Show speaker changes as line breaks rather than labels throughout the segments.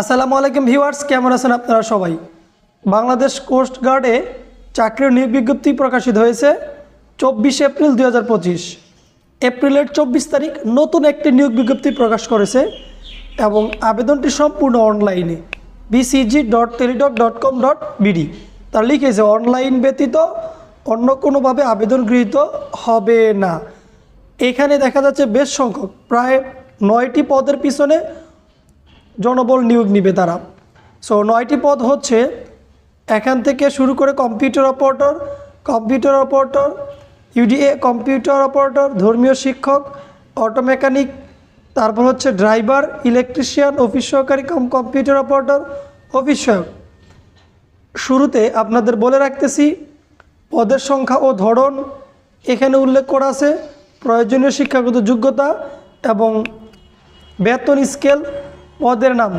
আসসালামু আলাইকুম ভিউয়ার্স, কেমন আছেন আপনারা সবাই? বাংলাদেশ কোস্ট গার্ডে চাকরির নিয়োগ বিজ্ঞপ্তি প্রকাশিত হয়েছে চব্বিশে এপ্রিল দু হাজার পঁচিশ। এপ্রিলের চব্বিশ তারিখ নতুন একটি নিয়োগ বিজ্ঞপ্তি প্রকাশ করেছে এবং আবেদনটি সম্পূর্ণ অনলাইনে। BCG dot teledoc dot com dot BD তার লিখেছে অনলাইন ব্যতীত অন্য কোনোভাবে আবেদন গৃহীত হবে না। এখানে দেখা যাচ্ছে বেশ সংখ্যক, প্রায় নয়টি পদের পিছনে জনবল নিয়োগ নিবে তারা। সো নয়টি পদ হচ্ছে এখান থেকে শুরু করে computer operator computer operator UDA computer operator ধর্মীয় শিক্ষক অটো মেকানিক তারপর হচ্ছে ড্রাইভার ইলেকট্রিশিয়ান অফিস সহকারী কম কম্পিউটার অপারেটর অফিস সহায়ক শুরুতে আপনাদের বলে রাখতেছি, পদের সংখ্যা ও ধরন এখানে উল্লেখ করা আছে, প্রয়োজনীয় শিক্ষাগত যোগ্যতা এবং বেতন স্কেল পদের নাম।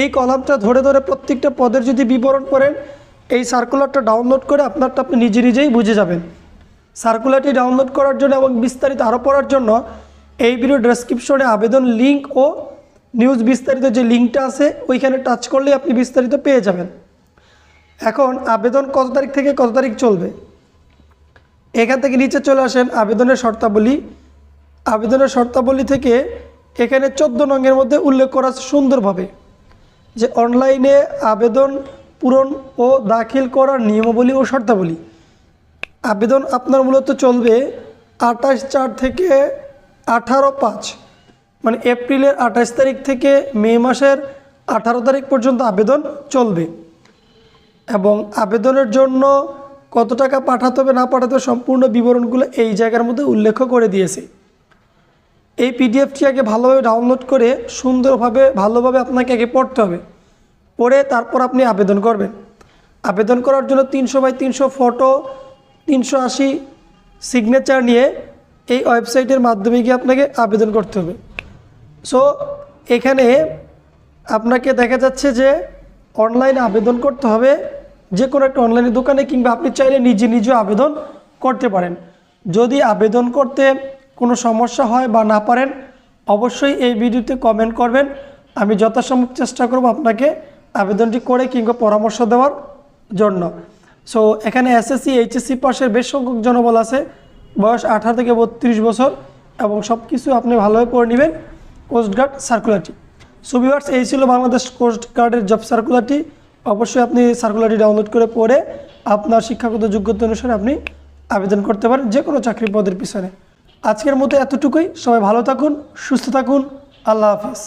এই কলামটা ধরে ধরে প্রত্যেকটা পদের যদি বিবরণ করেন, এই সার্কুলারটা ডাউনলোড করে আপনারটা আপনি নিজে নিজেই বুঝে যাবেন। সার্কুলারটি ডাউনলোড করার জন্য এবং বিস্তারিত আরও পড়ার জন্য এই ভিডিও ডেসক্রিপশনে আবেদন লিঙ্ক ও নিউজ বিস্তারিত যে লিঙ্কটা আছে, ওইখানে টাচ করলেই আপনি বিস্তারিত পেয়ে যাবেন। এখন আবেদন কত তারিখ থেকে কত তারিখ চলবে? এখান থেকে নিচে চলে আসেন আবেদনের শর্তাবলী। আবেদনের শর্তাবলী থেকে এখানে চোদ্দ নঙ্গের মধ্যে উল্লেখ করা সুন্দরভাবে যে অনলাইনে আবেদন পূরণ ও দাখিল করার নিয়মাবলী ও শর্তাবলী। আবেদন আপনার মূলত চলবে আঠাশ চার থেকে আঠারো পাঁচ মানে এপ্রিলের আঠাশ তারিখ থেকে মে মাসের আঠারো তারিখ পর্যন্ত আবেদন চলবে। এবং আবেদনের জন্য কত টাকা পাঠাতে হবে না পাঠাতে সম্পূর্ণ বিবরণগুলো এই জায়গার মধ্যে উল্লেখ করে দিয়েছে। এই পিডিএফটি আগে ভালোভাবে ডাউনলোড করে সুন্দরভাবে, ভালোভাবে আপনাকে আগে পড়তে হবে। পড়ে তারপর আপনি আবেদন করবেন। আবেদন করার জন্য তিনশো বাই তিনশো ফটো তিনশো আশি সিগনেচার নিয়ে এই ওয়েবসাইটের মাধ্যমে গিয়ে আপনাকে আবেদন করতে হবে। সো এখানে আপনাকে দেখা যাচ্ছে যে অনলাইনে আবেদন করতে হবে। যে কোনো একটা অনলাইনে দোকানে কিংবা আপনি চাইলে নিজে নিজে আবেদন করতে পারেন। যদি আবেদন করতে কোনো সমস্যা হয় বা না পারেন, অবশ্যই এই ভিডিওতে কমেন্ট করবেন। আমি যথাসম্ভব চেষ্টা করব আপনাকে আবেদনটি করে কিংবা পরামর্শ দেওয়ার জন্য। সো এখানে এসএসসি এইচএসসি পাশের বেশ সংখ্যক জনবল আছে। বয়স আঠারো থেকে বত্রিশ বছর এবং সব কিছু আপনি ভালোভাবে পড়ে নেবেন। কোস্টগার্ড সার্কুলারটি সো এই ছিল বাংলাদেশ কোস্ট গার্ডের জব সার্কুলারটি অবশ্যই আপনি সার্কুলারটি ডাউনলোড করে পড়ে আপনার শিক্ষাগত যোগ্যতা অনুসারে আপনি আবেদন করতে পারেন যে কোনো চাকরি পদের পিছনে। আজকের মতো এতটুকুই। সবাই ভালো থাকুন সুস্থ থাকুন। আল্লাহ হাফিজ।